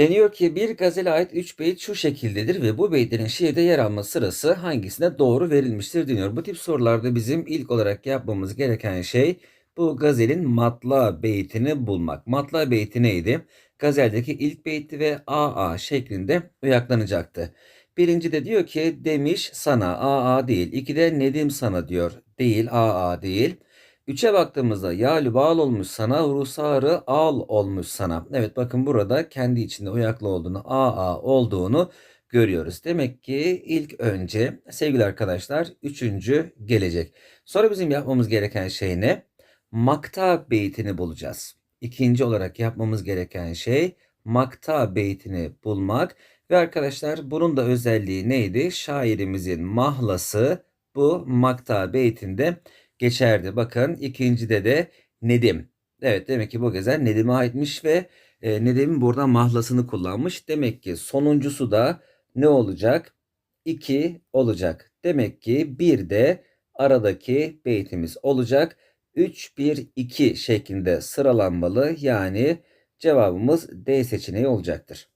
Deniyor ki bir gazele ait 3 beyit şu şekildedir ve bu beyitlerin şiirde yer alma sırası hangisine doğru verilmiştir deniyor. Bu tip sorularda bizim ilk olarak yapmamız gereken şey bu gazelin matla beytini bulmak. Matla beyti neydi? Gazeldeki ilk beyti ve AA şeklinde uyaklanacaktı. Birinci de diyor ki demiş sana AA değil. İki de Nedim sana diyor. Değil AA değil. Üçe baktığımızda yalü bağlı olmuş sana, ruhsarı al olmuş sana. Evet bakın burada kendi içinde uyaklı olduğunu, AA olduğunu görüyoruz. Demek ki ilk önce sevgili arkadaşlar üçüncü gelecek. Sonra bizim yapmamız gereken şey ne? Makta beytini bulacağız. İkinci olarak yapmamız gereken şey makta beytini bulmak. Ve arkadaşlar bunun da özelliği neydi? Şairimizin mahlası bu makta beytinde geçerdi. Bakın ikincide de Nedim. Evet demek ki bu gazel Nedim'e aitmiş ve e, Nedim'in burada mahlasını kullanmış. Demek ki sonuncusu da ne olacak? 2 olacak. Demek ki bir de aradaki beytimiz olacak. 3 1 2 şeklinde sıralanmalı. Yani cevabımız D seçeneği olacaktır.